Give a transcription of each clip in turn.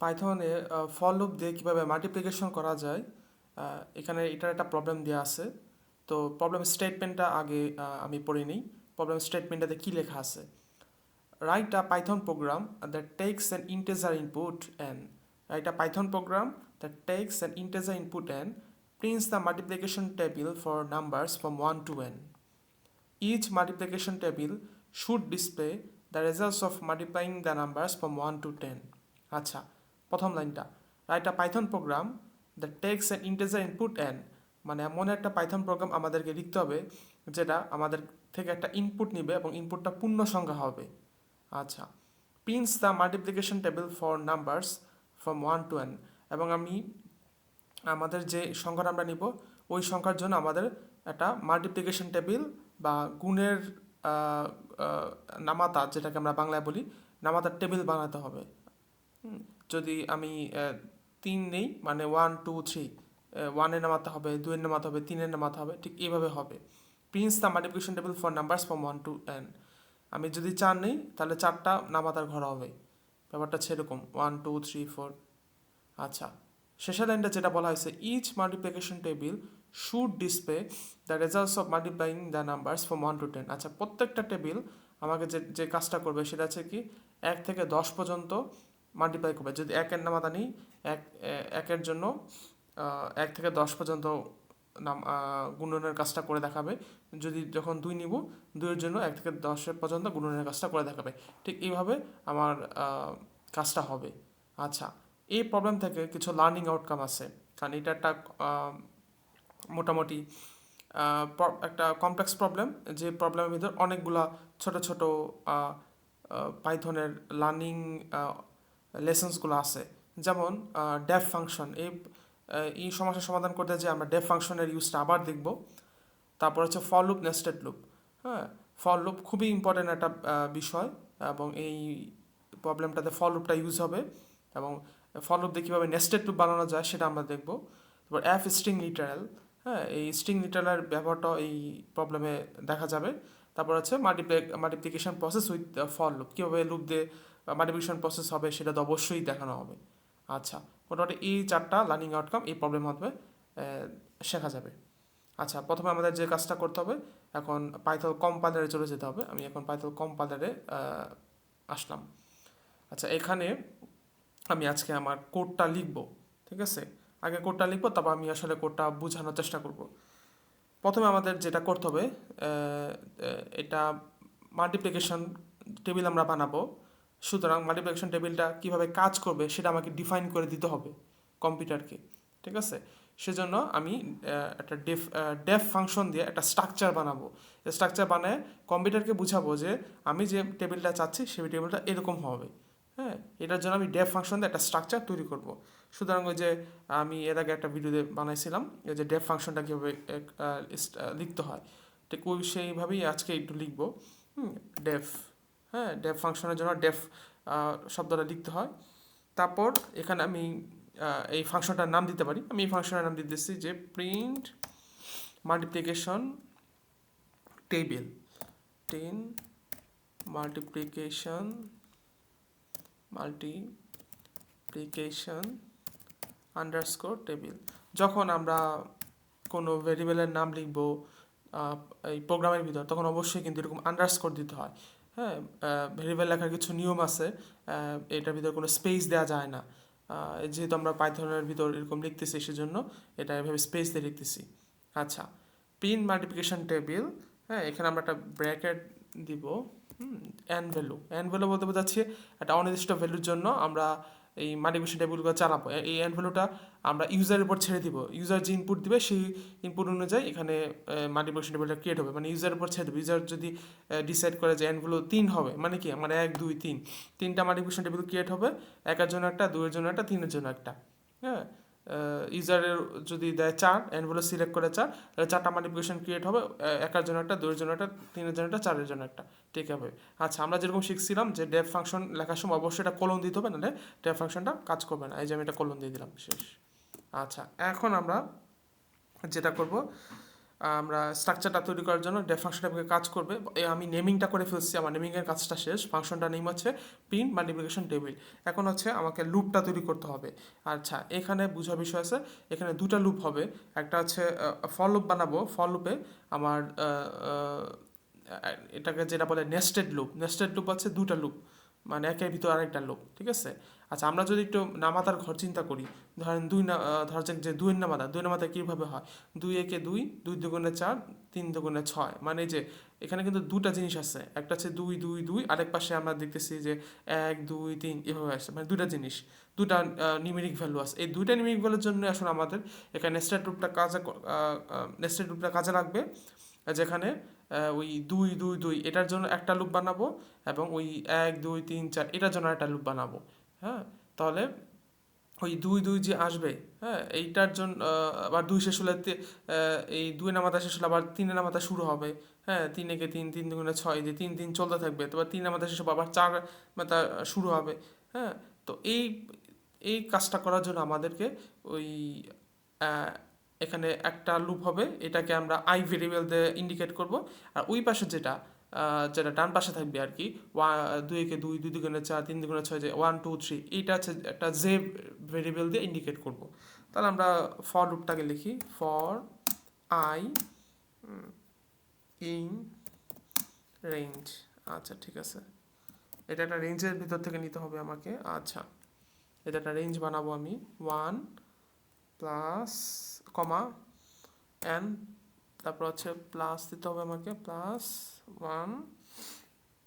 পাইথনে ফল loop দিয়ে কীভাবে multiplication করা যায় এখানে এটার একটা প্রবলেম দেওয়া আছে। তো প্রবলেম স্টেটমেন্টটা আগে আমি পড়ে নিই। প্রবলেম স্টেটমেন্টটাতে কী লেখা আছে? Write a Python program that takes an integer input and write a Python program that takes an integer input and prints the multiplication table for numbers from 1 to n. Each multiplication table should display the results of multiplying the numbers from 1 to 10. আচ্ছা প্রথম লাইনটা। Write a Python program the takes and integer input an মানে এমন একটা Python programme আমাদেরকে লিখতে হবে যেটা আমাদের থেকে একটা ইনপুট নিবে এবং ইনপুটটা পূর্ণ সংখ্যা হবে। আচ্ছা। Prints the multiplication table for numbers from one to N এবং আমি আমাদের যে সংখ্যাটা আমরা নিব, ওই সংখ্যার জন্য আমাদের একটা মাল্টিপ্লিকেশন টেবিল বা গুণের নামাতা যেটাকে আমরা বাংলায় বলি, নামাতার টেবিল বানাতে হবে। যদি আমি তিন নেই মানে ওয়ান টু থ্রি ওয়ানের নামাতে হবে দুইয়ের নামাতে হবে তিনের নামাতে হবে, ঠিক এইভাবে হবে। Prints the multiplication table for numbers from one to N আমি যদি চার নেই, তাহলে চারটা নামাতার ঘর হবে। ব্যাপারটা সেরকম। ওয়ান টু থ্রি ফোর আচ্ছা শেষের লাইনটা যেটা বলা হয়েছে each multiplication table should display the results of multiplying the numbers from one to ten আচ্ছা প্রত্যেকটা টেবিল আমাকে যে যে কাজটা করবে, সেটা হচ্ছে কি, এক থেকে দশ পর্যন্ত মাল্টিপ্লাই করবে। যদি একের নামাতা নিই, এক একের জন্য এক থেকে দশ পর্যন্ত নাম গুণনের কাজটা করে দেখাবে। যদি যখন দুই নিব, দুইয়ের জন্য এক থেকে দশের পর্যন্ত গুণনের কাজটা করে দেখাবে। ঠিক এইভাবে আমার কাজটা হবে। আচ্ছা এই প্রবলেম থেকে কিছু লার্নিং আউটকাম আছে। কারণ এটা একটা মোটামুটি একটা কমপ্লেক্স প্রবলেম যে প্রবলেমের ভিতর অনেকগুলা ছোট ছোট পাইথনের লার্নিং লেসন্সগুলো আছে। যেমন ডেফ ফাংশন এই এই সমস্যার সমাধান করতে যে আমরা ডেফ ফাংশনের ইউজটা আবার দেখব। তারপর হচ্ছে ফল লুপ নেস্টেড লুপ হ্যাঁ? ফল লুপ খুবই ইম্পর্টেন্ট একটা বিষয় এবং এই প্রবলেমটাতে ফল লুপটা ইউজ হবে এবং ফল লুপ দিয়ে কীভাবে নেস্টেড লুপ বানানো যায় সেটা আমরা দেখব। তারপর অ্যাফ স্ট্রিং লিটারাল হ্যাঁ? এই স্ট্রিং লিটারালের ব্যবহারটাও এই প্রবলেমে দেখা যাবে। তারপর হচ্ছে multiply multiplication process with for loop কীভাবে লুপ দিয়ে মাল্টিপ্লিকেশন প্রসেস হবে, সেটা তো অবশ্যই দেখানো হবে। আচ্ছা মোটামুটি এই চারটা লার্নিং আউটকাম এই প্রবলেম হবে শেখা যাবে। আচ্ছা প্রথমে আমাদের যে কাজটা করতে হবে, এখন পাইথল কম্পাইলারে চলে যেতে হবে। আমি এখন পাইথল কম্পাইলারে আসলাম। আচ্ছা এখানে আমি আজকে আমার কোডটা লিখব, ঠিক আছে? আগে কোডটা লিখব, তারপর আমি আসলে কোডটা বোঝানোর চেষ্টা করব। প্রথমে আমাদের যেটা করতে হবে এটা মাল্টিপ্লিকেশন টেবিল আমরা বানাবো। সুতরাং মাল্টিপ্লিকেশন টেবিলটা কীভাবে কাজ করবে সেটা আমাকে ডিফাইন করে দিতে হবে কম্পিউটারকে ঠিক আছে? সেজন্য আমি একটা ডেফ ডেফ ফাংশন দিয়ে একটা স্ট্রাকচার বানাবো। স্ট্রাকচার বানায় কম্পিউটারকে বুঝাবো যে আমি যে টেবিলটা চাচ্ছি সেই টেবিলটা এরকম হবে। হ্যাঁ এটার জন্য আমি ডেফ ফাংশন দিয়ে একটা স্ট্রাকচার তৈরি করব। সুতরাং ওই যে আমি এর আগে একটা ভিডিওতে বানাইছিলাম, এই যে ডেফ ফাংশনটা কীভাবে লিখতে হয়। ঠিক ওই সেইভাবেই আজকে একটু লিখব। হুম ডেফ হ্যাঁ ডেফ ফাংশনের জন্য ডেফ শব্দটা লিখতে হয়। তারপর এখানে আমি এই ফাংশনটার নাম দিতে পারি। আমি এই ফাংশনের নাম দিতেছি যে print multiplication table ten multiplication multiplication underscore table যখন আমরা কোনো ভেরিয়েবলের নাম লিখব এই প্রোগ্রামের ভিতর, তখন অবশ্যই কিন্তু এরকম আন্ডারস্কোর দিতে হয়। হ্যাঁ ভেরিয়েবল লেখার কিছু নিয়ম আছে এটার ভিতরে কোনো স্পেস দেওয়া যায় না। যেহেতু আমরা পাইথনের ভিতর এরকম লিখতেছি, সেজন্য এটা এভাবে স্পেস দিয়ে লিখতেছি। আচ্ছা পিন মাল্টিপ্লিকেশন টেবিল হ্যাঁ এখানে আমরা একটা ব্র্যাকেট দিব অ্যান ভ্যালু অ্যান ভ্যালু বলতে বোঝাচ্ছি একটা অনির্দিষ্ট ভ্যালুর জন্য আমরা এই মাল্টিপ্লিকেশন টেবিলগুলো চালাবো। এই অ্যান ভ্যালুটা আমরা ইউজারের উপর ছেড়ে দিব। ইউজার যে ইনপুট দিবে, সেই ইনপুট অনুযায়ী এখানে মাল্টিপ্লিকেশন টেবিলটা ক্রিয়েট হবে। মানে ইউজারের উপর ছেড়ে দেবে। ইউজার যদি ডিসাইড করে যে অ্যানগুলো তিন হবে মানে কি? মানে এক, দুই, তিন। তিনটা মাল্টিপ্লিকেশন টেবিল ক্রিয়েট হবে। একের জন্য একটা, দুইয়ের জন্য একটা, তিনের জন্য একটা। হ্যাঁ? ইউজারের যদি দেয় চার অ্যান্ডগুলো সিলেক্ট করে চার, তাহলে চারটা মাল্টিপ্লিকেশন ক্রিয়েট হবে একার একের জন্য একটা, দুইয়ের জন্য একটা, তিনের জন্য একটা, চারের জন্য একটা, ঠিক হবে আচ্ছা আমরা যেরকম শিখছিলাম যে ডেভ ফাংশন লেখার সময় অবশ্যই এটা কলম দিতে হবে, নাহলে ডেভ ফাংশনটা কাজ করবে না। এই যে আমি এটা কলম দিয়ে দিলাম, শেষ। আচ্ছা এখন আমরা যেটা করব আমরা স্ট্রাকচারটা তৈরি করার জন্য ডেফ ফাংশনটা কাজ করবে। আমি নেমিংটা করে ফেলছি, আমার নেমিংয়ের কাজটা শেষ। ফাংশনটা নেম হচ্ছে প্রিন্ট মাল্টিপ্লিকেশন টেবিল এখন হচ্ছে আমাকে লুপটা তৈরি করতে হবে। আচ্ছা এখানে বোঝার বিষয় আছে, এখানে দুটা লুপ হবে। একটা হচ্ছে ফল লুপ বানাবো। ফল লুপে আমার এটাকে যেটা বলে নেস্টেড লুপ নেস্টেড লুপ হচ্ছে দুটা লুপ মানে একের ভিতর আরেকটা লুপ ঠিক আছে? আচ্ছা আমরা যদি একটু নামাতার ঘর চিন্তা করি, ধরেন দুই না ধরা যে দুই নামাতা দুই নামাতা কীভাবে হয়? দুই একে দুই দুই দুগুণে চার, তিন দুগুণে ছয়। মানে যে, এখানে কিন্তু দুটা জিনিস আছে। একটা হচ্ছে দুই দুই দুই, আরেক পাশে আমরা দেখতেছি যে এক, দুই, তিন, এভাবে আসছে মানে দুটা জিনিস। দুটা নিউমেরিক ভ্যালু আছে। এই দুইটা নিউমেরিক ভ্যালুর জন্য আসলে আমাদের এখানে নেস্টেড রূপটা কাজে নেস্টেড রূপটা কাজে লাগবে। যেখানে ওই দুই দুই দুই, এটার জন্য একটা লুপ বানাবো এবং ওই এক, দুই, তিন, চার, এটার জন্য একটা লুপ বানাবো। হ্যাঁ? তাহলে ওই দুই দুই যে আসবে হ্যাঁ? এইটার জন্য আবার দুই শেষ হলে এই দুই নামাতা শেষ হলে আবার তিনের নামাতা শুরু হবে হ্যাঁ? তিন একে তিন তিন দুগুণে ছয়, যে তিন তিন চলতে থাকবে তারপর তিন নামাতা শেষ হবে, আবার চার মাথা শুরু হবে হ্যাঁ? তো এই এই কাজটা করার জন্য আমাদেরকে ওই এখানে একটা লুপ হবে, এটাকে আমরা আই ভেরিয়েবল দিয়ে ইন্ডিকেট করব, আর ওই পাশে যেটা যেটা ডান পাশে থাকবে আর কি, ওয়া, দুই একে দুই দুই দুগুণে চার, তিন দুগুণে ছয়, যে ওয়ান টু থ্রি এইটা হচ্ছে একটা জে ভেরিয়েবল দিয়ে ইন্ডিকেট করব। তাহলে আমরা ফর লুপটাকে লিখি ফর আই ইন রেঞ্জ আচ্ছা ঠিক আছে। এটা একটা রেঞ্জের ভিতর থেকে নিতে হবে আমাকে আচ্ছা। এটা একটা রেঞ্জ বানাবো আমি ওয়ান প্লাস কমা এন তারপর হচ্ছে প্লাস দিতে হবে আমাকে প্লাস ওয়ান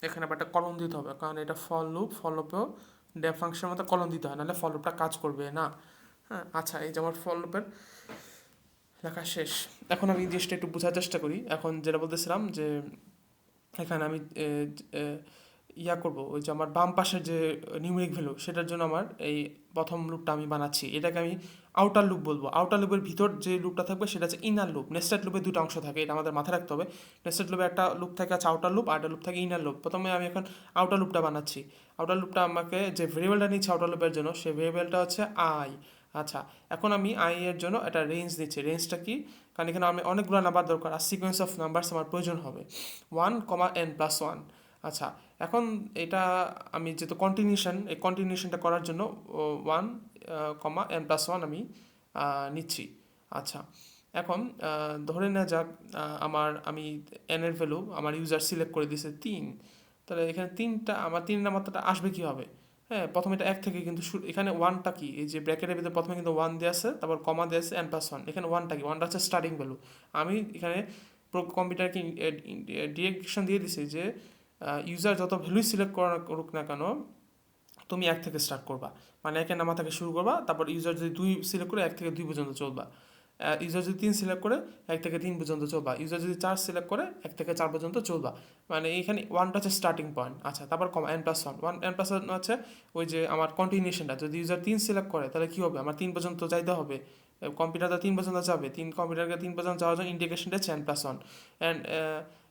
এখানে আবার একটা কলম দিতে হবে, কারণ এটা ফল লুপ ফল লুপেও ডেফ ফাংশনের মতো কলম দিতে হয়, নাহলে ফল লুপটা কাজ করবে না। হ্যাঁ আচ্ছা এই যে আমার ফল লুপের লেখা শেষ। এখন আমি জিনিসটা একটু বোঝার চেষ্টা করি। এখন যেটা বলতেছিলাম যে, এখানে আমি ইয়া করব, ওই যে আমার বাম পাশের যে নিউমেরিক ভ্যালু সেটার জন্য আমার এই প্রথম লুপটা আমি বানাচ্ছি। এটাকে আমি আউটার লুপ বলব। আউটার লুপের ভিতর যে লুপটা থাকবে, সেটা হচ্ছে ইনার লুপ নেস্টেড লুপে দুটো অংশ থাকে, এটা আমাদের মাথায় রাখতে হবে। নেস্টেড লুপে একটা লুপ থাকে, আছে আউটার লুপ আর একটা লুপ থাকে ইনার লুপ প্রথমে আমি এখন আউটার লুপটা বানাচ্ছি। আউটার লুপটা আমাকে যে ভেরিয়েবলটা নিচ্ছে আউটার লুপের জন্য, সেই ভেরিয়েবলটা হচ্ছে আই আচ্ছা এখন আমি আই এর জন্য একটা রেঞ্জ দিচ্ছি। রেঞ্জটা কি? কারণ এখানে আমি অনেকগুলো নাম্বার দরকার, আর সিকোয়েন্স অফ নাম্বারস আমার প্রয়োজন হবে। One comma N plus one আচ্ছা এখন এটা আমি যেহেতু কন্টিনিউশন এই কন্টিনিউশনটা করার জন্য one comma N plus one আমি নিচ্ছি। আচ্ছা এখন ধরে নেওয়া যাক আমার, আমি এনের ভ্যালু আমার ইউজার সিলেক্ট করে দিয়েছে তিন, তাহলে এখানে তিনটা, আমার তিন নাম্বারটা আসবে কীভাবে? হ্যাঁ প্রথমে এটা এক থেকে কিন্তু এখানে ওয়ানটা কি? এই যে ব্র্যাকেটের ভিতরে প্রথমে কিন্তু ওয়ান দেওয়া আছে, তারপর কমা দেওয়া আছে এন প্লাস ওয়ান এখানে ওয়ানটা কি? ওয়ানটা হচ্ছে স্টার্টিং ভ্যালু আমি এখানে কম্পিউটারকে ডিরেকশন দিয়ে দিছি যে ইউজার যত ভ্যালুই সিলেক্ট করা করুক না কেন, তুমি এক থেকে স্টার্ট করবা। মানে একের নামা থেকে শুরু করবা, তারপর ইউজার যদি দুই সিলেক্ট করে, এক থেকে দুই পর্যন্ত চলবা। ইউজার যদি তিন সিলেক্ট করে, এক থেকে তিন পর্যন্ত চলবা। ইউজার যদি চার সিলেক্ট করে, এক থেকে চার পর্যন্ত চলবা। মানে এখানে ওয়ানটা হচ্ছে স্টার্টিং পয়েন্ট আচ্ছা তারপর comma N plus one one N plus one হচ্ছে ওই যে আমার কন্টিনিউশনটা যদি ইউজার তিন সিলেক্ট করে, তাহলে কী হবে? আমার তিন পর্যন্ত যাইতে হবে। কম্পিউটারটা তিন পর্যন্ত যাবে। তিন কম্পিউটারকে তিন পর্যন্ত যাওয়ার জন্য ইন্ডিকেশনটা হচ্ছে এন প্লাস ওয়ান অ্যান্ড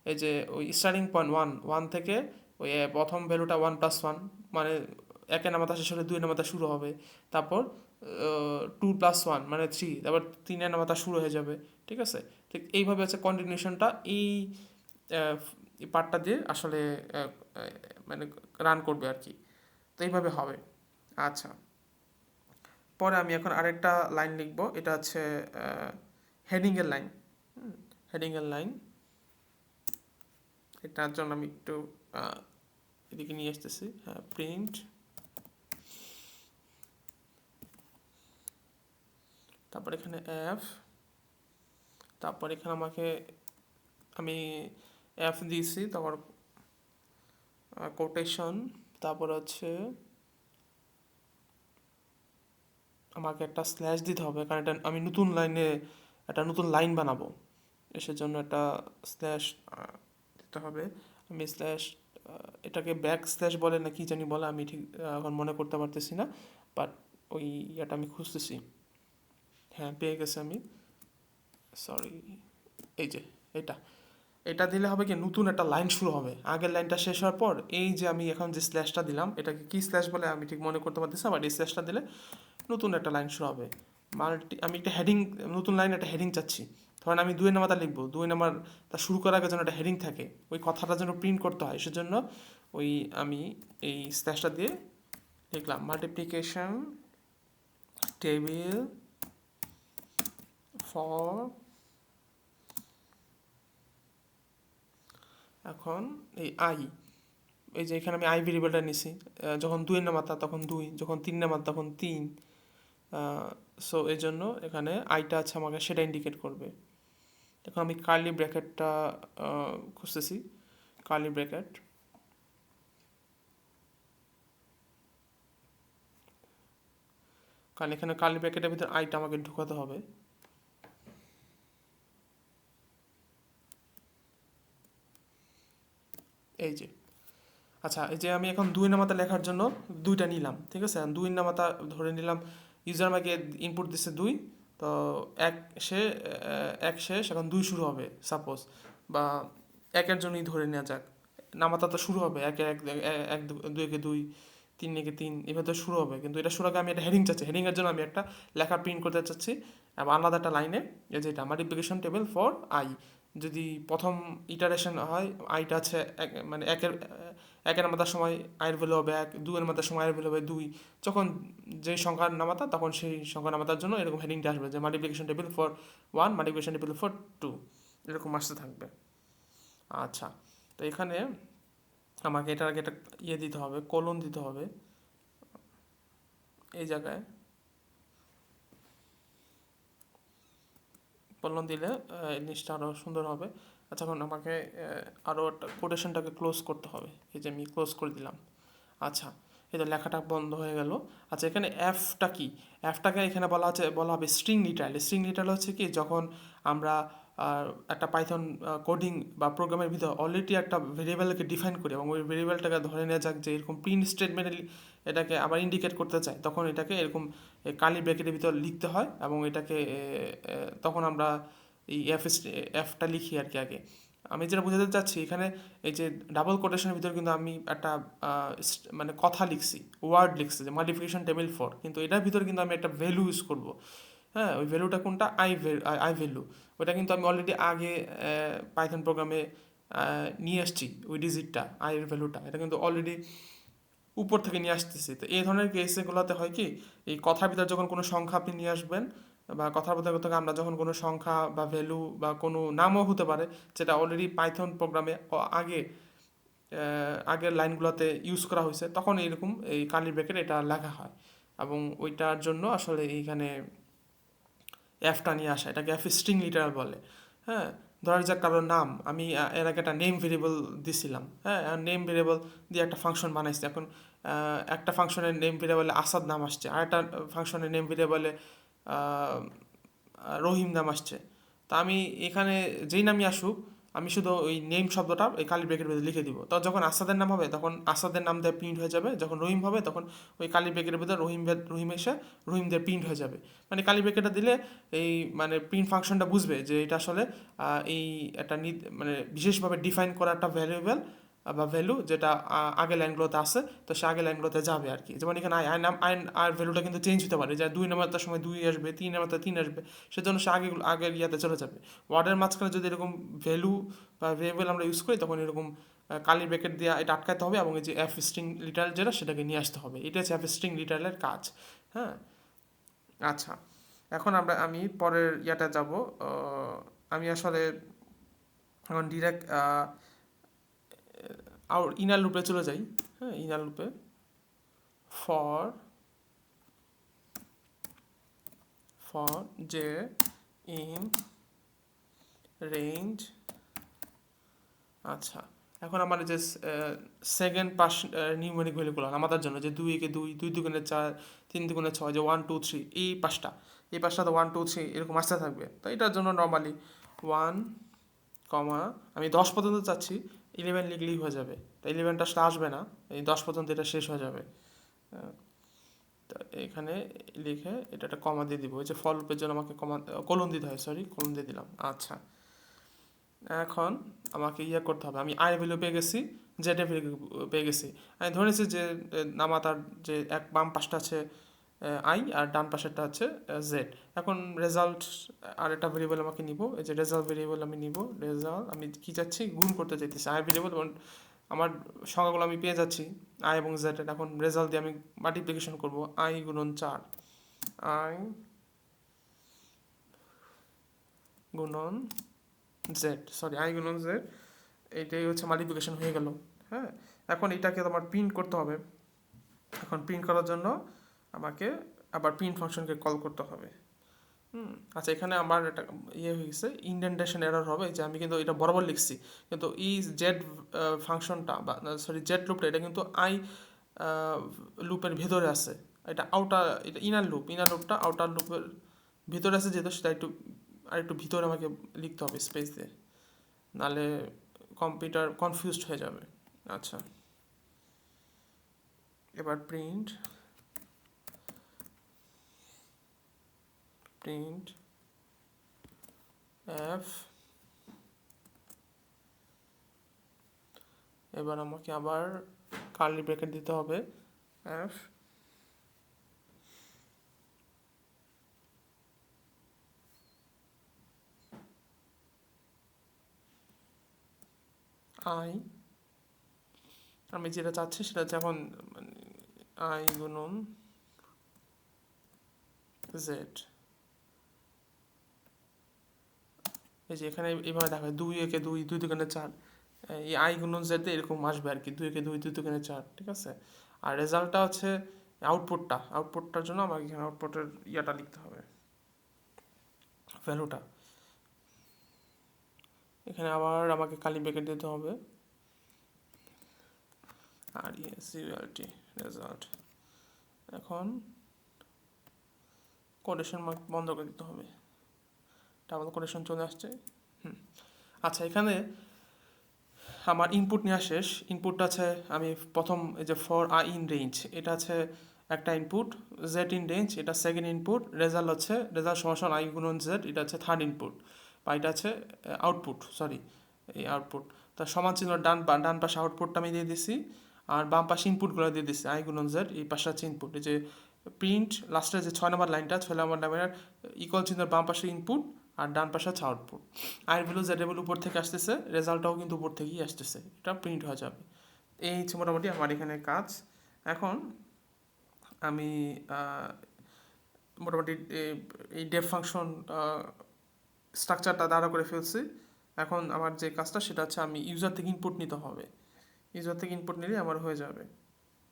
এই যে ওই স্টার্টিং পয়েন্ট ওয়ান ওয়ান থেকে ওই প্রথম ভ্যালুটা ওয়ান প্লাস ওয়ান মানে একের নামাতা শেষ হলে দুই নামাতা শুরু হবে। তারপর টু প্লাস ওয়ান মানে থ্রি তারপর তিনের নামাতা শুরু হয়ে যাবে, ঠিক আছে? ঠিক এইভাবে হচ্ছে কন্টিনিউশনটা এই পার্টটা দিয়ে আসলে মানে রান করবে আর কি। তো এইভাবে হবে। আচ্ছা। পরে আমি এখন আরেকটা লাইন লিখব, এটা হচ্ছে হেডিংয়ের লাইন হেডিংয়ের লাইন এটার জন্য আমি একটু এদিকে নিয়ে আসতেছি। হ্যাঁ প্রিন্ট তারপর এখানে এফ তারপর এখানে আমাকে আমি এফ দিয়েছি, তারপর কোটেশন তারপর হচ্ছে আমাকে একটা স্ল্যাশ দিতে হবে, কারণ এটা আমি নতুন লাইনে, একটা নতুন লাইন বানাবো। এসের জন্য একটা স্ল্যাশ দিতে হবে। আমি স্ল্যাশ এটাকে ব্যাক স্ল্যাশ বলে না কি জানি বলে, আমি ঠিক এখন মনে করতে পারতেছি না বাট ওই ইয়েটা আমি খুঁজতেছি। হ্যাঁ পেয়ে গেছি আমি। সরি এই যে, এটা। এটা দিলে হবে কি, নতুন একটা লাইন শুরু হবে। আগের লাইনটা শেষ হওয়ার পর, এই যে আমি এখন যে স্ল্যাশটা দিলাম, এটাকে কি স্ল্যাশ বলে আমি ঠিক মনে করতে পারতেছি বাট এই স্ল্যাশটা দিলে নতুন একটা লাইন শুরু হবে। মাল্টি, আমি একটা হেডিং নতুন লাইন একটা হেডিং চাচ্ছি। ধরেন আমি দুই নাম্বারটা লিখব, দুই নাম্বার তা শুরু করার আগে যেন একটা হেডিং থাকে, ওই কথাটা যেন প্রিন্ট করতে হয়, সেজন্য ওই আমি এই স্ল্যাশটা দিয়ে লিখলাম মাল্টিপ্লিকেশন টেবিল ফর এখন এই আই এই যে এখানে আমি আই ভেরিয়েবলটা নিছি যখন দুই নামাতা তখন দুই, যখন তিন নামাতা তখন তিন সো এই জন্য এখানে আইটা আছে আমাকে সেটা ইন্ডিকেট করবে। এখন আমি কার্লি ব্র্যাকেটটা খুঁজতেছি। কার্লি ব্র্যাকেট কারণ এখানে কার্লি ব্র্যাকেটের ভিতরে আইটা আমাকে ঢুকাতে হবে। এই যে। আচ্ছা এই যে আমি এখন দুই নামাতা লেখার জন্য দুইটা নিলাম, ঠিক আছে? দুই নামাতা ধরে নিলাম ইউজার আমাকে ইনপুট দিচ্ছে দুই। তো এক সে এক শেষ, এখন দুই শুরু হবে সাপোজ বা একের জন্যই ধরে নেওয়া যাক। নামাতা তো শুরু হবে, একে এক এক, দু- দুইকে দুই, তিন একে তিন এভাবে তো শুরু হবে। কিন্তু এটা শুরু আগে আমি একটা হেডিং চাচ্ছি। হেডিংয়ের জন্য আমি একটা লেখা প্রিন্ট করতে চাচ্ছি। এবং আলাদা একটা লাইনে এই যেটা মাল্টিপ্লিকেশন টেবিল ফর আই যদি প্রথম ইটারেশন হয় আইটা আছে এক- মানে একের একের মাথার সময় আয়ের ভ্যালু হবে এক, দুয়ের মাথার সময় আয়ের ভ্যালু হবে দুই। যখন যে সংখ্যার নামাতা, তখন সেই সংখ্যা নামাতার জন্য এরকম হেডিংটা আসবে যে multiplication table for one multiplication table for two এরকম আসতে থাকবে। আচ্ছা তো এখানে আমাকে এটার আগে একটা ইয়ে দিতে হবে কলন দিতে হবে। এই জায়গায় কলন দিলে জিনিসটা আরও সুন্দর হবে। আচ্ছা এখন আমাকে আরও একটা কোটেশনটাকে ক্লোজ করতে হবে। এই যে আমি ক্লোজ করে দিলাম। আচ্ছা এই তো লেখাটা বন্ধ হয়ে গেল। আচ্ছা এখানে অ্যাফটা কি? অ্যাফটাকে এখানে বলা আছে, বলা হবে স্ট্রিং লিটারাল স্ট্রিং লিটারাল হচ্ছে কি, যখন আমরা একটা পাইথন কোডিং বা প্রোগ্রামের ভিতর অলরেডি একটা ভেরিয়েবলকে ডিফাইন করি এবং ওই ভেরিয়েবলটাকে ধরে নেওয়া যাক যে এরকম প্রিন্ট স্টেটমেন্টে এটাকে আবার ইন্ডিকেট করতে চাই তখন এটাকে এরকম কালি ব্র্যাকেটের ভিতর লিখতে হয় এবং এটাকে তখন আমরা এই এফ এফটা লিখি আর কি আগে। আমি যেটা বোঝাতে চাচ্ছি, এখানে এই যে ডাবল কোটেশনের ভিতর কিন্তু আমি একটা মানে কথা লিখছি ওয়ার্ড লিখছি, যে মডিফিকেশন টেবিল ফর কিন্তু এটার ভিতর কিন্তু আমি একটা ভ্যালু ইউজ করব। হ্যাঁ ওই ভ্যালুটা কোনটা? আই ভ্যালু আই ভ্যালু ওটা কিন্তু আমি অলরেডি আগে পাইথন প্রোগ্রামে নিয়ে আসছি ওই ডিজিটটা আইয়ের ভ্যালুটা এটা কিন্তু অলরেডি উপর থেকে নিয়ে আসতেছি। তো এই ধরনের কেসগুলোতে হয় কি, এই কথার ভিতরে যখন কোনো সংখ্যা আপনি নিয়ে আসবেন বা ভিতরে থেকে আমরা যখন কোনো সংখ্যা বা ভ্যালু বা কোনো নামও হতে পারে, যেটা অলরেডি পাইথন প্রোগ্রামে আগে আগের লাইনগুলোতে ইউজ করা হয়েছে, তখন এরকম এই কালি ব্রেকেট এটা লেখা হয়। এবং ওইটার জন্য আসলে এইখানে এফটা নিয়ে আসা, এটাকে এফ স্ট্রিং লিটারাল বলে। হ্যাঁ ধরা যাক কারোর নাম, আমি এর আগে একটা নেম ভেরিয়েবল দিছিলাম হ্যাঁ নেম ভেরিয়েবল দিয়ে একটা ফাংশন বানাইছি। এখন একটা ফাংশনের নেম ভেরিয়েবলে আসাদ নাম আসছে, আর একটা ফাংশনের নেম ভেরিয়েবলে রহিম নাম আসছে। তা আমি এখানে যেই নামই আসুক, আমি শুধু ওই নেম শব্দটা এই কালি ব্রেকের ভিতরে লিখে দিব। তো যখন আসাদের নাম হবে, তখন আসাদের নাম দিয়ে প্রিন্ট হয়ে যাবে। যখন রহিম হবে, তখন ওই কালি ব্রেকের ভিতরে রহিম রহিম এসে রহিম দিয়ে প্রিন্ট হয়ে যাবে। মানে কালি ব্রেকেটটা দিলে এই মানে প্রিন্ট ফাংশনটা বুঝবে যে এটা আসলে এই একটা মানে বিশেষভাবে ডিফাইন করা একটা ভ্যালুয়েবল বা ভ্যালু যেটা আগের লাইনগুলোতে আছে, তো সে আগের লাইনগুলোতে যাবে আর কি যেমন এখানে আই নাম, আই, আর ভ্যালুটা কিন্তু চেঞ্জ হতে পারে। যে দুই নাম্বারটার সময় দুই আসবে, তিন নাম্বারটা তিন আসবে, সেজন্য সে আগে আগের ইয়াতে চলে যাবে। ওয়ার্ডের মাঝখানে যদি এরকম ভ্যালু বা ভেরিয়েবল আমরা ইউজ করি, তখন এরকম কালি ব্রেকেট দিয়ে এটা আটকাতে হবে এবং এই যে এফ স্ট্রিং লিটারাল যেটা, সেটাকে নিয়ে আসতে হবে। এটা হচ্ছে এফ স্ট্রিং লিটারালের কাজ। হ্যাঁ? আচ্ছা। এখন আমরা, আমি পরের ইয়াটা যাব। আমি আসলে এখন ডিরেক্ট আর ইনার লুপে চলে যাই। হ্যাঁ ইনার লুপে ফর ফর যে ইন রেঞ্জ আচ্ছা। এখন আমার যে সেকেন্ড পাস নিউমেরিক ভ্যালুগুলো আমাদের জন্য যে দুই একে দুই দুই দুগুণে চার, তিন দুগুণে ছয়, যে ওয়ান টু থ্রি এই পাঁচটা এই পাঁচটা তো ওয়ান টু থ্রি এরকম আসতে থাকবে। তো এটার জন্য নর্মালি ওয়ান কমা আমি দশ পর্যন্ত চাচ্ছি ইলেভেন লিখলেই হয়ে যাবে। তো ইলেভেনটা আসলে আসবে না, এই দশ পর্যন্ত এটা শেষ হয়ে যাবে। তো এখানে লিখে এটা একটা কমা দিয়ে দিব। ওই যে ফল রূপের জন্য আমাকে কমা কলম দিতে হয় সরি কলম দিয়ে দিলাম। আচ্ছা। এখন আমাকে ইয়ে করতে হবে। আমি আই ভ্যালু পেয়ে গেছি জেড ভ্যালু পেয়ে গেছি। আমি ধরেছি যে নামাতার যে এক বাম পাশটা আছে আই আর ডান পাশেরটা হচ্ছে জেড এখন রেজাল্ট আর একটা ভেরিয়েবল আমাকে নিব। এই যে রেজাল্ট ভেরিয়েবল আমি নিব রেজাল্ট আমি কি চাচ্ছি গুণ করতে চাইতেছি। আই ভেরিয়েবল আমার সংখ্যাগুলো আমি পেয়ে যাচ্ছি আই এবং জেড এখন রেজাল্ট দিয়ে আমি মাল্টিপ্লিকেশন করব আই গুণন চার। আই গুণন জেড সরি আই গুণন জেড এইটাই হচ্ছে মাল্টিপ্লিকেশন হয়ে গেল হ্যাঁ? এখন এটাকে তোমার প্রিন্ট করতে হবে। এখন প্রিন্ট করার জন্য আমাকে আবার প্রিন্ট ফাংশনকে কল করতে হবে। হুম আচ্ছা এখানে আমার একটা ইয়ে হয়ে গেছে ইন্ডেন্টেশন এরর হবে, যে আমি কিন্তু এটা বরাবর লিখছি, কিন্তু ই জেড ফাংশনটা বা সরি জেড লুপটা এটা কিন্তু আই লুপের ভেতরে আছে। এটা আউটার এটা ইনার লুপ ইনার লুপটা আউটার লুপের ভিতরে আছে যেহেতু, সেটা একটু আর একটু ভিতরে আমাকে লিখতে হবে স্পেস দিয়ে। নালে কম্পিউটার কনফিউজড হয়ে যাবে। আচ্ছা। এবার প্রিন্ট প্রিন্ট এফ এবার আমাকে আবার কার্লি ব্র্যাকেট দিতে হবে। এফ আই আমি যেটা চাচ্ছি সেটা হচ্ছে এখন আই গুণন জেড এই যে এখানে এইভাবে দেখা দুই একে দুই দুই দোকানে চার। এই আই গুণন জেড এরকম আসবে আর কি, দুই একে দুই দুই দোকানে চার, ঠিক আছে? আর রেজাল্টটা হচ্ছে আউটপুটটা আউটপুটটার জন্য আমাকে এখানে আউটপুটের ইয়াটা লিখতে হবে। ভ্যালুটা এখানে আবার আমাকে কালি ব্রেকেট দিতে হবে। আর ইয়েস রিয়ালিটি রেজাল্ট এখন কোটেশন মার্ক বন্ধ করে দিতে হবে। ডাবল কোটেশন চলে আসছে। হুম। আচ্ছা এখানে আমার ইনপুট নেওয়া শেষ। ইনপুটটা আছে আমি প্রথম এই যে ফর আই ইন রেঞ্জ এটা আছে একটা ইনপুট জেড ইন রেঞ্জ এটা সেকেন্ড ইনপুট রেজাল্ট হচ্ছে রেজাল্ট সমান আই গুণন জেড এটা হচ্ছে থার্ড ইনপুট বা এটা আছে আউটপুট সরি এই আউটপুট তার সমান চিহ্ন ডান ডান পাশে আউটপুটটা আমি দিয়ে দিছি, আর বাম পাশে ইনপুটগুলো দিয়ে দিচ্ছি আই গুণন জেড এই পাশে আছে ইনপুট এই যে প্রিন্ট লাস্টের যে ছয় নম্বর লাইনটা ছয় নম্বর লাইনের ইকুয়াল চিহ্নের বাম পাশে ইনপুট আর ডান পাশে আছে আউটপুট আয়ের ভ্যালু জেড ভ্যালু উপর থেকে আসতেছে রেজাল্টটাও কিন্তু উপর থেকেই আসতেছে। এটা প্রিন্ট হয়ে যাবে। এই হচ্ছে মোটামুটি আমার এখানে কাজ। এখন আমি মোটামুটি এই ডেভ ফাংশন স্ট্রাকচারটা দাঁড়া করে ফেলছি। এখন আমার যে কাজটা সেটা হচ্ছে আমি ইউজার থেকে ইনপুট নিতে হবে। ইউজার থেকে ইনপুট নিলে আমার হয়ে যাবে।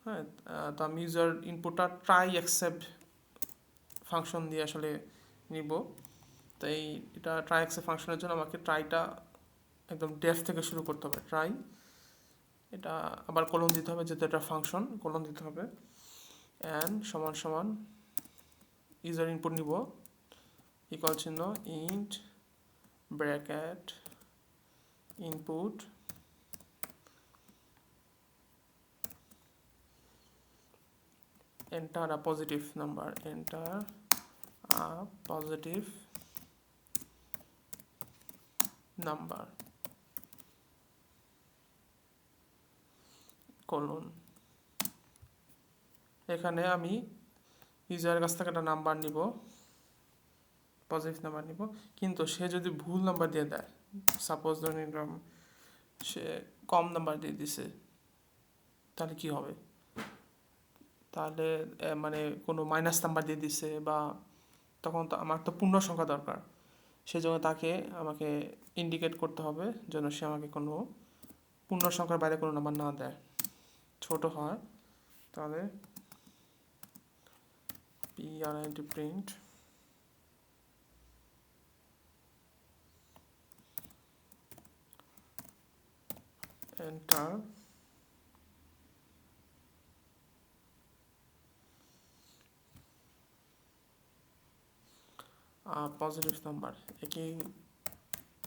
হ্যাঁ তো আমি ইউজার ইনপুটটা ট্রাই অ্যাকসেপ্ট ফাংশন দিয়ে আসলে নিব। তো এই এটা ট্রাই অ্যাকসেপ্ট ফাংশনের জন্য আমাকে ট্রাইটা একদম ডেফ থেকে শুরু করতে হবে ট্রাই এটা আবার কলন দিতে হবে যেহেতু এটা ফাংশন কলন দিতে হবে। অ্যান্ড সমান সমান ইউজার ইনপুট নিব ইকুয়াল চিহ্ন int bracket input enter a positive number, enter a number colon. এখানে আমি ইউজারের কাছ থেকে একটা নাম্বার নিব পজিটিভ নাম্বার নিব, কিন্তু সে যদি ভুল নাম্বার দিয়ে দেয় সাপোজ ধরে নিলাম সে কম নাম্বার দিয়ে দিছে, তাহলে কি হবে? তাহলে মানে কোনো মাইনাস নাম্বার দিয়ে দিছে বা তখন তো আমার তো পূর্ণ সংখ্যা দরকার। সেই জন্য তাকে আমাকে ইন্ডিকেট করতে হবে যেন সে আমাকে কোনো পূর্ণ সংখ্যার বাইরে কোনো নাম্বার না দেয়। ছোট হয়। তাহলে P R I T print enter positive number একই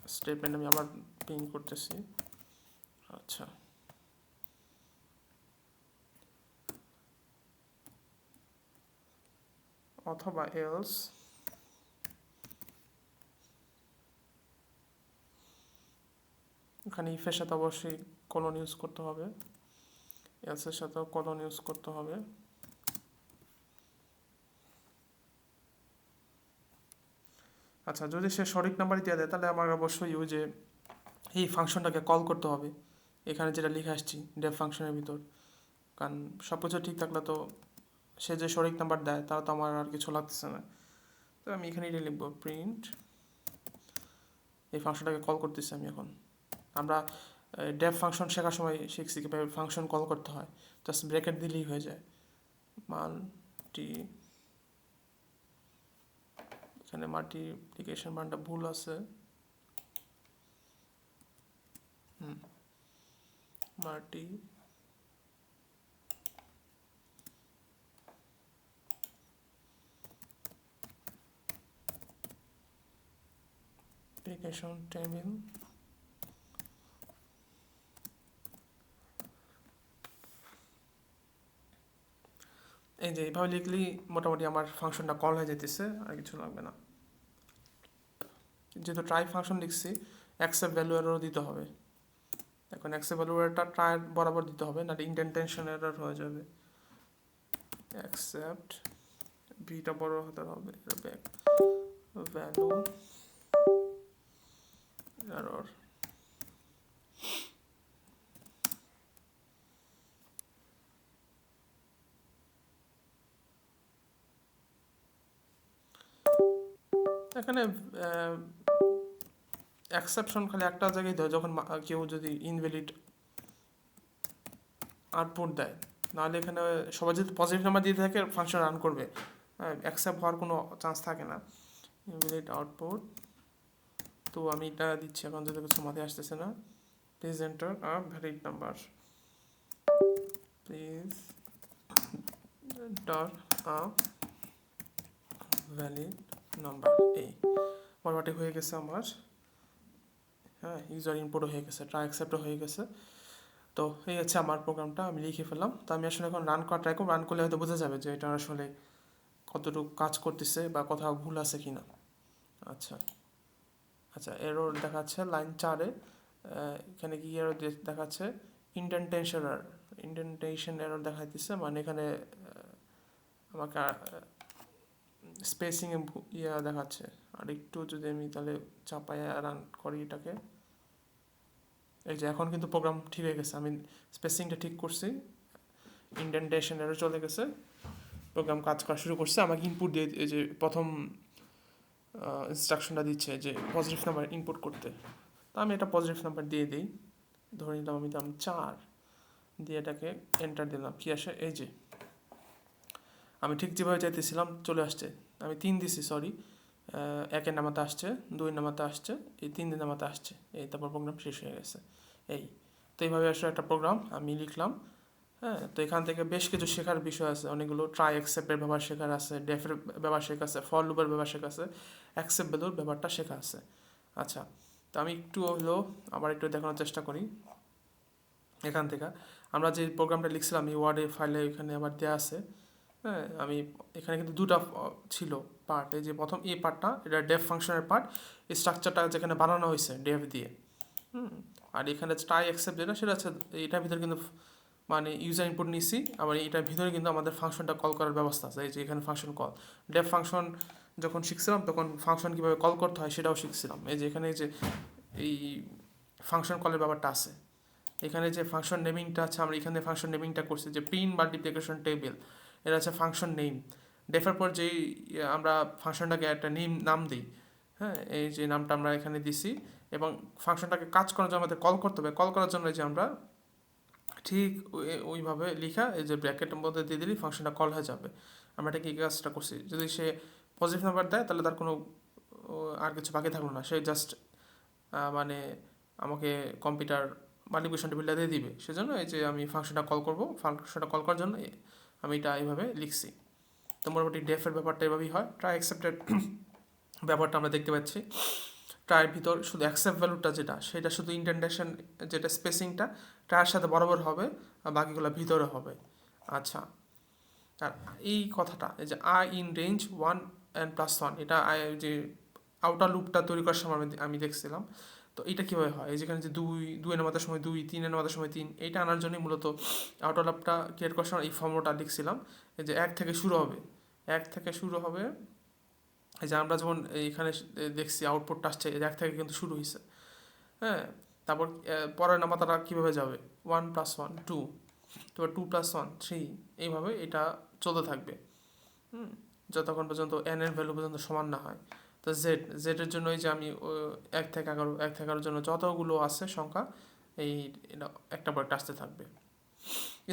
স্টেটমেন্ট আমি আবার পিন করতেছি। আচ্ছা। অথবা এলস এখানে ইফের সাথে অবশ্যই কলন ইউজ করতে হবে। এলসের সাথেও কলন ইউজ করতে হবে। আচ্ছা যদি সে সঠিক নাম্বার দিয়ে দেয়, তাহলে আমার অবশ্যই ওই যে এই ফাংশনটাকে কল করতে হবে। এখানে যেটা লিখে আসছি ডেভ ফাংশনের ভিতর। কারণ সব কিছু ঠিক থাকলে তো সে যে সঠিক নাম্বার দেয় তারা তো আমার আর কিছু লাগতেছে না। তো আমি এখানে এটা লিখব প্রিন্ট এই ফাংশনটাকে কল করতেছি আমি এখন। আমরা ডেভ ফাংশন শেখার সময় শিখছি কীভাবে ফাংশন কল করতে হয়। জাস্ট ব্রেকেট দিলেই হয়ে যায়। মাল্টি এখানে মাল্টিপ্লিকেশন মানটা ভুল আছে। হুম। মাল্টি application table এই যে এইভাবে লিখলেই মোটামুটি আমার ফাংশনটা কল হয়ে যেতেছে, আর কিছু লাগবে না। যেহেতু ট্রাই ফাংশন লিখছি অ্যাকসেপ্ট ভ্যালু এরও দিতে হবে। এখন অ্যাকসেপ্ট ভ্যালু এরটা ট্রাই বরাবর দিতে হবে না ইন্টেনটেনশন এরর হয়ে যাবে। অ্যাকসেপ্ট ভিটা বড় হতে হবে ব্যাক ভ্যালু error এখানে এক্সেপশন খালি একটা জায়গায় দেয়, যখন কেউ যদি ইনভ্যালিড আউটপুট দেয়, নাহলে এখানে সবাই যদি পজিটিভ নাম্বার দিয়ে থাকে ফাংশন রান করবে। অ্যাকসেপ্ট হওয়ার কোনো চান্স থাকে না। ইনভ্যালিড আউটপুট তো আমি এটা দিচ্ছি এখন, যদি কিছু মাথায় আসতেছে না। Please enter a valid number please enter a valid number এই মোটামুটি হয়ে গেছে আমার হ্যাঁ ইউজার ইনপুটও হয়ে গেছে ট্রাই অ্যাকসেপ্টও হয়ে গেছে। তো এই হচ্ছে আমার প্রোগ্রামটা আমি লিখে ফেললাম। তো আমি আসলে এখন রান করা ট্রাই করব রান করলে হয়তো বোঝা যাবে যে এটা আসলে কতটুকু কাজ করতেছে বা কোথাও ভুল আছে কি না আচ্ছা আচ্ছা এরর দেখাচ্ছে লাইন চারে এখানে কি এরর দেখাচ্ছে? ইন্ডেন্টেশন এরর ইন্ডেন্টেশন এরর দেখাইতেছে মানে এখানে আমাকে স্পেসিংয়ে ইয়া দেখাচ্ছে। আর একটু যদি আমি তাহলে চাপায় রান করি এটাকে। এই যে এখন কিন্তু প্রোগ্রাম ঠিক হয়ে গেছে। আমি স্পেসিংটা ঠিক করছি। ইন্ডেন্টেশন এরর চলে গেছে। প্রোগ্রাম কাজ করা শুরু করছে। আমাকে ইনপুট দিয়ে এই যে প্রথম ইনস্ট্রাকশনটা দিচ্ছে যে পজিটিভ নাম্বার ইনপুট করতে। তো আমি এটা পজিটিভ নাম্বার দিয়ে দিই। ধরে নিলাম আমি দাম চার দিয়ে এটাকে এন্টার দিলাম। কী আসে? এই যে। আমি ঠিক যেভাবে চাইতেছিলাম, চলে আসছে। আমি তিন দিছি সরি একের নামাতে আসছে দুই নামাতে আসছে, এই তিন দিন নামাতে আসছে। এই, তারপর প্রোগ্রাম শেষ হয়ে গেছে। এই, তো এইভাবে আসলে একটা প্রোগ্রাম আমি লিখলাম। হ্যাঁ তো এখান থেকে বেশ কিছু শেখার বিষয় আছে। অনেকগুলো ট্রাই অ্যাকসেপ্টের ব্যবহার শেখার আছে ডেফের ব্যবহার শেখা আছে ফল লুপের ব্যবহার শেখা আছে অ্যাকসেপ্ট ব্যাপারটা শেখা আছে। আচ্ছা তো আমি একটু হলো আবার একটু দেখানোর চেষ্টা করি। এখান থেকে আমরা যে প্রোগ্রামটা লিখছিলাম, এই ওয়ার্ডে ফাইলে এখানে আবার দেওয়া আছে। হ্যাঁ আমি এখানে কিন্তু দুটা ছিল পার্ট এই যে প্রথম এই পার্টটা এটা ডেভ ফাংশনের পার্ট এই স্ট্রাকচারটা যেখানে বানানো হয়েছে ডেভ দিয়ে। হুম, আর এখানে ট্রাই অ্যাকসেপ্ট যেটা, সেটা হচ্ছে এটার ভিতরে কিন্তু মানে ইউজার ইনপুট নিছি। আবার এটার ভিতরে কিন্তু আমাদের ফাংশনটা কল করার ব্যবস্থা আছে। এই যে এখানে ফাংশন কল ডেভ ফাংশন যখন শিখছিলাম, তখন ফাংশন কীভাবে কল করতে হয়, সেটাও শিখছিলাম। এই যে এখানে যে এই ফাংশন কলের ব্যাপারটা আছে। এখানে যে ফাংশন নেমিংটা আছে, আমরা এখানে ফাংশন নেমিংটা করছি। যে প্রিন্ট মাল্টিপ্লিকেশন টেবিল এটা হচ্ছে ফাংশন নেম ডেফার পর যেই ইয়ে, আমরা ফাংশনটাকে একটা নেম নাম দিই হ্যাঁ এই যে নামটা আমরা এখানে দিছি এবং ফাংশনটাকে কাজ করার জন্য আমাদের কল করতে হবে। কল করার জন্য যে আমরা ঠিক ওই- ওইভাবে লিখা এই যে ব্র্যাকেটের মধ্যে দিয়ে দিলেই ফাংশনটা কল হয়ে যাবে। আমরা এটা কি কাজটা করছি? যদি সে পজিটিভ নাম্বার দেয় তাহলে তার কোনো আর কিছু বাকি থাকল না। সে জাস্ট মানে আমাকে কম্পিউটার মাল্টিপ্লিকেশন টেবিলটা দিয়ে দিবে। সেজন্য এই যে আমি ফাংশনটা কল করব। ফাংশনটা কল করার জন্য আমি এটা এইভাবে লিখছি। তো মোটামুটি ডেফের ব্যাপারটা এভাবেই হয়। ট্রাই অ্যাকসেপ্টেড ব্যাপারটা আমরা দেখতে পাচ্ছি। ট্রায়ের ভিতর শুধু অ্যাকসেপ্ট ভ্যালুটা যেটা, সেটা শুধু ইন্টেন্ডেশন যেটা স্পেসিংটা ট্রায়ের সাথে বরাবর হবে, আর বাকিগুলো ভিতরে হবে। আচ্ছা। আর এই কথাটা, এই যে I in range one and plus one এটা যে আউটার লুপটা তৈরি করার সময় আমি দেখছিলাম। তো এটা কীভাবে হয়? এই যেখানে যে দুই দুই নামাতার সময় দুই, তিন নামাতার সময় তিন এইটা আনার জন্যই মূলত আউটার লুপটা ক্রিয়েট করার সময় এই ফর্মটা লিখছিলাম। যে এক থেকে শুরু হবে, এক থেকে শুরু হবে যে আমরা যেমন এখানে দেখছি আউটপুটটা আসছে এক থেকে কিন্তু শুরু হয়েছে হ্যাঁ তারপর পরের নাম্বারটা কীভাবে যাবে? ওয়ান প্লাস ওয়ান টু তারপর টু প্লাস ওয়ান থ্রি এইভাবে এটা চলতে থাকবে। হুম, যতক্ষণ পর্যন্ত এন এর ভ্যালু পর্যন্ত সমান না হয়। তো জেড জেডের জন্য এই যে আমি এক থেকে এগারো, এক থেকে এগারোর জন্য যতগুলো আছে সংখ্যা, এই একটা পর আসতে থাকবে।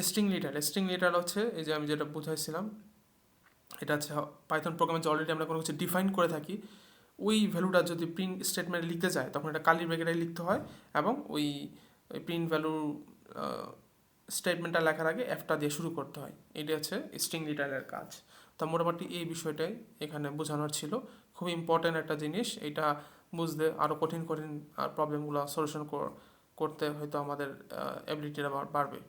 স্ট্রিং লিটার স্ট্রিং লিটার হচ্ছে, এই যে আমি যেটা বুঝাইছিলাম, এটা হচ্ছে পাইথন প্রোগ্রামে যে অলরেডি আমরা কোনো কিছু ডিফাইন করে থাকি, ওই ভ্যালুটা যদি প্রিন্ট স্টেটমেন্টে লিখতে যায়, তখন এটা কালি ব্রেকেটে লিখতে হয় এবং ওই প্রিন্ট ভ্যালু স্টেটমেন্টটা লেখার আগে অ্যাপটা দিয়ে শুরু করতে হয়। এটি হচ্ছে স্ট্রিং লিটারের কাজ। তো মোটামুটি এই বিষয়টাই এখানে বোঝানোর ছিল। খুব ইম্পর্ট্যান্ট একটা জিনিস। এটা বুঝতে আরও কঠিন কঠিন প্রবলেমগুলো সলিউশন করতে হয়তো আমাদের অ্যাবিলিটিটা বাড়বে।